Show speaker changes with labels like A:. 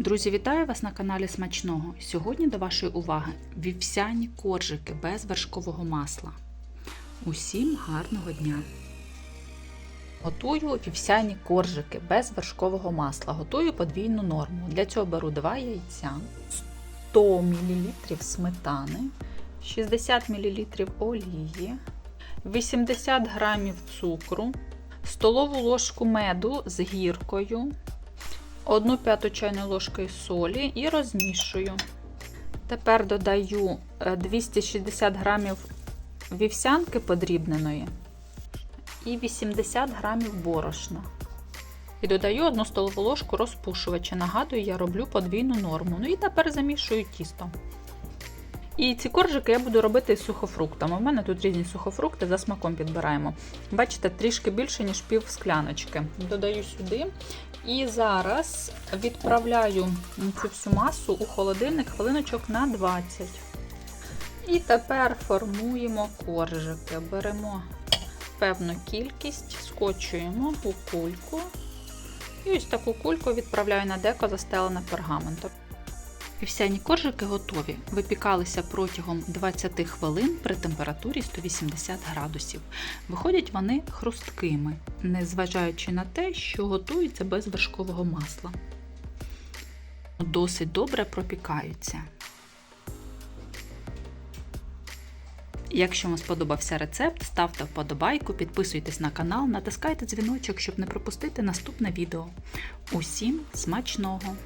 A: Друзі, вітаю вас на каналі Смачного. Сьогодні до вашої уваги вівсяні коржики без вершкового масла. Усім гарного дня! Готую вівсяні коржики без вершкового масла. Готую подвійну норму. Для цього беру 2 яйця, 100 мл сметани, 60 мл олії, 80 г цукру, столову ложку меду з гіркою. 1 п'яту чайної ложки солі і розмішую. Тепер додаю е, 260 грамів вівсянки подрібненої і 80 грамів борошна. І додаю 1 столову ложку розпушувача. Нагадую, я роблю подвійну норму. Ну і тепер замішую тісто. І ці коржики я буду робити з сухофруктами. У мене тут різні сухофрукти, за смаком підбираємо. Бачите, трішки більше, ніж пів скляночки. Додаю сюди. І зараз відправляю цю всю масу у холодильник хвилиночок на 20. І тепер формуємо коржики. Беремо певну кількість, скочуємо у кульку. І ось таку кульку відправляю на деко, застелене пергаментом. Вівсяні коржики готові. Випікалися протягом 20 хвилин при температурі 180 градусів. Виходять вони хрусткими, незважаючи на те, що готуються без вершкового масла. Досить добре пропікаються. Якщо вам сподобався рецепт, ставте вподобайку, підписуйтесь на канал, натискайте дзвіночок, щоб не пропустити наступне відео. Усім смачного!